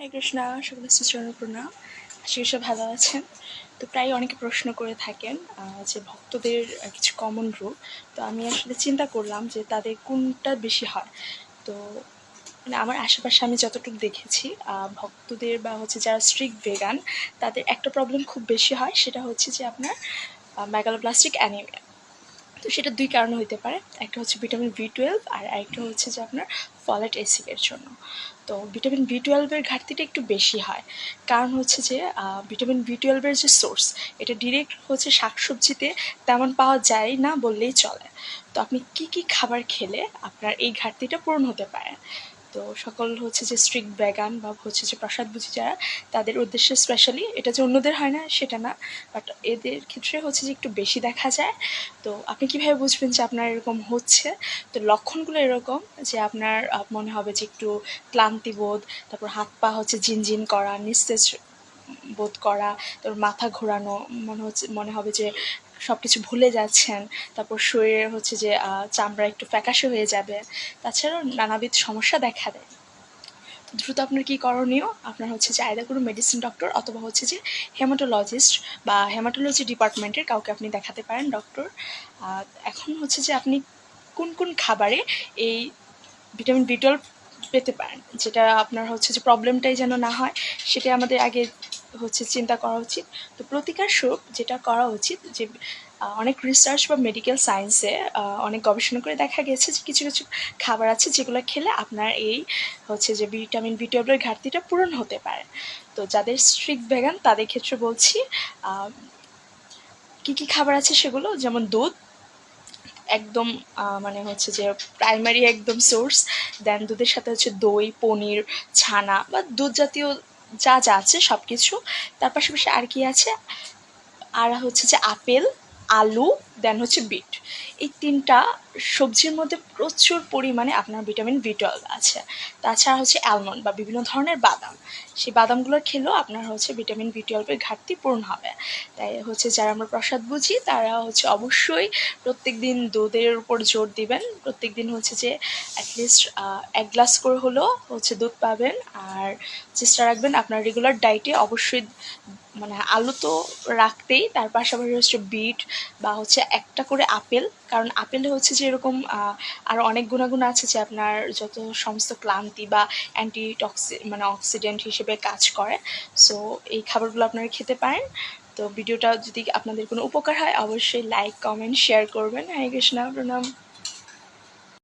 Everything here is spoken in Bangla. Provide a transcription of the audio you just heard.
হরে কৃষ্ণা সকলে সুচরণ প্রণাম আশা সব ভালো আছেন। তো প্রায় অনেকে প্রশ্ন করে থাকেন যে ভক্তদের কিছু কমন রূপ তো আমি আসলে চিন্তা করলাম যে তাদের কোনটা বেশি হয়। তো মানে আমার আশেপাশে আমি যতটুকু দেখেছি ভক্তদের বা হচ্ছে যারা স্ট্রিক্ট ভেগান তাদের একটা প্রবলেম খুব বেশি হয়, সেটা হচ্ছে যে আপনার ম্যাগালোপ্লাস্টিক অ্যানিমিয়া তো সেটা দুই কারণে হতে পারে। একটা হচ্ছে ভিটামিন বি টুয়েলভ আর একটা হচ্ছে যে আপনার ফলেট এসিডের জন্য। তো ভিটামিন বি টুয়েলভের ঘাটতিটা একটু বেশি হয়। কারণ হচ্ছে যে ভিটামিন বি টুয়েলভের যে সোর্স এটা ডিরেক্ট হচ্ছে শাকসবজিতে তেমন পাওয়া যায় না বললেই চলে। তো আপনি কি কি খাবার খেলে আপনার এই ঘাটতিটা পূরণ হতে পারে? তো সকল হচ্ছে যে স্ট্রিক্ট ব্যাগান বা হচ্ছে যে প্রসাদ বুঝি যারা, তাদের উদ্দেশ্যে স্পেশালি এটা যে অন্যদের হয় না, সেটা না। বাট এদের ক্ষেত্রে হচ্ছে যে একটু বেশি দেখা যায়। তো আপনি কীভাবে বুঝবেন যে আপনার এরকম হচ্ছে? তো লক্ষণগুলো এরকম যে আপনার মনে হবে যে একটু ক্লান্তিবোধ, তারপর হাত পা হচ্ছে ঝিনঝিন করা, নিস্তেজ বোধ করা তারপর মাথা ঘোরানো, মনে হচ্ছে, মনে হবে যে সব কিছু ভুলে যাচ্ছেন। তারপর শরীরে হচ্ছে যে চামড়া একটু ফ্যাকাশে হয়ে যাবে। তাছাড়াও নানাবিধ সমস্যা দেখা দেয়। দ্রুত আপনার কি করণীয়? আপনার হচ্ছে যে আয়দা কোনো মেডিসিন ডক্টর অথবা হচ্ছে যে হেমাটোলজিস্ট বা হেমাটোলজি ডিপার্টমেন্টের কাউকে আপনি দেখাতে পারেন ডক্টর এখন হচ্ছে যে আপনি কোন কোন খাবারে এই ভিটামিন বি টুয়েলভ পেতে পারেন? যেটা আপনার হচ্ছে যে প্রবলেমটাই যেন না হয় সেটা আমাদের আগে হচ্ছে চিন্তা করা উচিত। তো প্রতিকার স্বরূপ যেটা করা উচিত যে অনেক রিসার্চ বা মেডিকেল সায়েন্সে অনেক গবেষণা করে দেখা গেছে যে কিছু কিছু খাবার আছে যেগুলো খেলে আপনার এই হচ্ছে যে ভিটামিন বি টুয়েলভের ঘাটতিটা পূরণ হতে পারে। তো যাদের স্ট্রিক ভেগান তাদের ক্ষেত্রে বলছি কি কি খাবার আছে সেগুলো যেমন দুধ, একদম মানে হচ্ছে যে প্রাইমারি একদম সোর্স দেন দুধের সাথে হচ্ছে দই, পনির, ছানা বা দুধ জাতীয় যা যা আছে সব কিছু তার পাশাপাশি আর কি আছে? আর হচ্ছে যে আপেল আলু দেন হচ্ছে বিট। এই তিনটা সবজির মধ্যে প্রচুর পরিমাণে আপনার ভিটামিন বি টুয়েলভ আছে। তাছাড়া হচ্ছে অ্যালমন্ড বা বিভিন্ন ধরনের বাদাম। সেই বাদামগুলো খেলেও আপনার হচ্ছে ভিটামিন বি টুয়েলভের ঘাটতি পূরণ হবে। তাই হচ্ছে যারা আমরা প্রসাদ বুঝি, তারা হচ্ছে অবশ্যই প্রত্যেক দিন দুধের উপর জোর দিবেন। প্রত্যেক দিন হচ্ছে যে অ্যাটলিস্ট এক গ্লাস করে হলেও হচ্ছে দুধ পাবেন। আর চেষ্টা রাখবেন আপনার রেগুলার ডায়েটে অবশ্যই মানে আলু তো রাখতেই, তার পাশাপাশি হচ্ছে বিট বা হচ্ছে একটা করে আপেল। কারণ আপেলে হচ্ছে যে এরকম আরও অনেক গুণাগুণ আছে যে আপনার যত সমস্ত ক্লান্তি বা অ্যান্টি টক্সি মানে অক্সিডেন্ট হিসেবে কাজ করে। সো এই খাবারগুলো আপনারা খেতে পারেন। তো ভিডিওটা যদি আপনাদের কোনো উপকার হয়, অবশ্যই লাইক কমেন্ট শেয়ার করবেন। হরে কৃষ্ণা, প্রণাম।